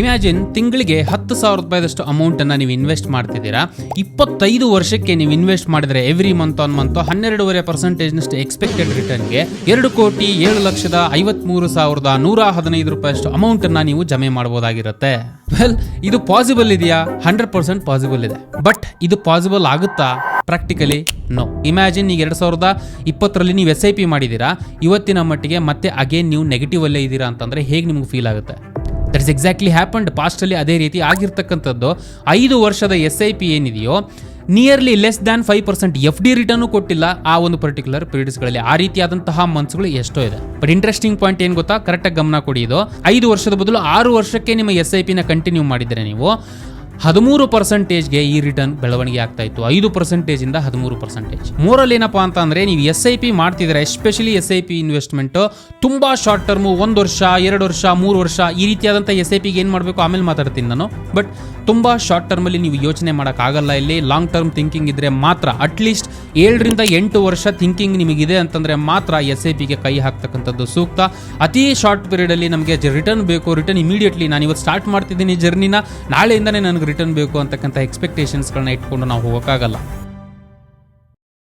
Imagine ತಿಂಗಳಿಗೆ ಹತ್ತು ಸಾವಿರ ರೂಪಾಯಿದಷ್ಟು ಅಮೌಂಟನ್ನು ನೀವು ಇನ್ವೆಸ್ಟ್ ಮಾಡ್ತಿದ್ದೀರಾ. ಇಪ್ಪತ್ತೈದು ವರ್ಷಕ್ಕೆ ನೀವು ಇನ್ವೆಸ್ಟ್ ಮಾಡಿದ್ರೆ ಎವ್ರಿ ಮಂತ್ ಆನ್ ಮಂತ್ ಹನ್ನೆರಡೂವರೆ ಪರ್ಸೆಂಟೇಜ್ನಷ್ಟು ಎಕ್ಸ್ಪೆಕ್ಟೆಡ್ ರಿಟರ್ನ್ಗೆ ಎರಡು ಕೋಟಿ ಏಳು ಲಕ್ಷದ ಐವತ್ಮೂರು ಸಾವಿರದ ನೂರ ಹದಿನೈದು ರೂಪಾಯಿಯಷ್ಟು ಅಮೌಂಟನ್ನು ನೀವು ಜಮೆ ಮಾಡಬಹುದಾಗಿರುತ್ತೆ ವೆಲ್ ಇದು ಪಾಸಿಬಲ್ ಇದೆಯಾ? ಹಂಡ್ರೆಡ್ ಪರ್ಸೆಂಟ್ ಪಾಸಿಬಲ್ ಇದೆ. ಬಟ್ ಇದು ಪಾಸಿಬಲ್ ಆಗುತ್ತಾ? ಪ್ರಾಕ್ಟಿಕಲಿ ನೋ ಇಮ್ಯಾಜಿನ್ ಈಗ ಎರಡು ಸಾವಿರದ ಇಪ್ಪತ್ತರಲ್ಲಿ ನೀವು ಎಸ್ ಐ ಪಿ ಮಾಡಿದ್ದೀರಾ. ಇವತ್ತಿನ ಮಟ್ಟಿಗೆ ಮತ್ತೆ ಅಗೇನ್ ನೀವು ನೆಗೆಟಿವ್ ಅಲ್ಲೇ ಇದ್ದೀರಾ ಅಂತಂದರೆ ಹೇಗೆ ನಿಮ್ಗೆ ಫೀಲ್ ಆಗುತ್ತೆ? ದಟ್ ಇಸ್ ಎಕ್ಸಾಕ್ಟ್ಲಿ ಹ್ಯಾಪಂಡ್ ಪಾಸ್ಟಲ್ಲಿ ಅದೇ ರೀತಿ ಆಗಿರ್ತಕ್ಕಂಥದ್ದು. ಐದು ವರ್ಷದ ಎಸ್ ಐ ಪಿ ಏನಿದೆಯೋ nearly less than five percent F D return ಕೊಟ್ಟಿಲ್ಲ ಆ ಒಂದು ಪರ್ಟಿಕ್ಯುಲರ್ ಪೀರಿಯಡ್ಸ್ಗಳಲ್ಲಿ ಆ ರೀತಿಯಾದಂತಹ ಮಂತ್ಸ್ಗಳು ಎಷ್ಟೋ ಇದೆ. ಬಟ್ ಇಂಟ್ರೆಸ್ಟಿಂಗ್ ಪಾಯಿಂಟ್ ಏನು ಗೊತ್ತಾ? ಕರೆಕ್ಟಾಗಿ ಗಮನ ಕೊಡಿ ಇದು. ಐದು ವರ್ಷದ ಬದಲು ಆರು ವರ್ಷಕ್ಕೆ ನಿಮ್ಮ ಎಸ್ ಐ ಪಿನ ಕಂಟಿನ್ಯೂ ಮಾಡಿದರೆ ನೀವು ಹದಿಮೂರು ಪರ್ಸೆಂಟೇಜ್ಗೆ ಈ ರಿಟರ್ನ್ ಬೆಳವಣಿಗೆ ಆಗ್ತಾ ಇತ್ತು. ಐದು ಪರ್ಸೆಂಟೇಜಿಂದ ಹದಿಮೂರು ಪರ್ಸೆಂಟೇಜ್ ಮೂರಲ್ಲಿ ಏನಪ್ಪಾ ಅಂತ ನೀವು ಎಸ್ ಐ ಪಿ ಮಾಡ್ತಿದ್ರೆ especially S I P investment ತುಂಬ ಶಾರ್ಟ್ ಟರ್ಮು ಒಂದು ವರ್ಷ, ಎರಡು ವರ್ಷ, ಮೂರು ವರ್ಷ ಈ ರೀತಿಯಾದಂಥ ಎಸ್ ಐ ಪಿಗೆ ಏನು ಮಾಡಬೇಕು? ಆಮೇಲೆ ಮಾತಾಡ್ತೀನಿ ನಾನು. ಬಟ್ ತುಂಬ ಶಾರ್ಟ್ ಟರ್ಮಲ್ಲಿ ನೀವು ಯೋಚನೆ ಮಾಡೋಕ್ಕಾಗಲ್ಲ ಇಲ್ಲಿ. ಲಾಂಗ್ ಟರ್ಮ್ ಥಿಂಕಿಂಗ್ ಇದ್ದರೆ ಮಾತ್ರ ಅಟ್ಲೀಸ್ಟ್ ಏಳರಿಂದ ಎಂಟು ವರ್ಷ ಥಿಂಕಿಂಗ್ ನಿಮಗಿದೆ ಅಂತಂದರೆ ಮಾತ್ರ ಎಸ್ ಐ ಪಿಗೆ ಕೈ ಹಾಕ್ತಕ್ಕಂಥದ್ದು ಸೂಕ್ತ. ಅತಿ ಶಾರ್ಟ್ ಪೀರಿಯಡಲ್ಲಿ ನಮಗೆ ರಿಟರ್ನ್ ಬೇಕು. ರಿಟರ್ನ್ ಇಮಿಡಿಯೇಟ್ಲಿ ನಾನು ಇವತ್ತು ಸ್ಟಾರ್ಟ್ ಮಾಡ್ತಿದ್ದೀನಿ ಜರ್ನಿನ ನಾಳೆಯಿಂದನೇ ನನಗೆ ರಿಟರ್ನ್ ಬೇಕು ಅಂತಕ್ಕಂಥ ಎಕ್ಸ್ಪೆಕ್ಟೇಷನ್ಸ್ಗಳನ್ನ ಇಟ್ಕೊಂಡು ನಾವು ಹೋಗೋಕ್ಕಾಗಲ್ಲ.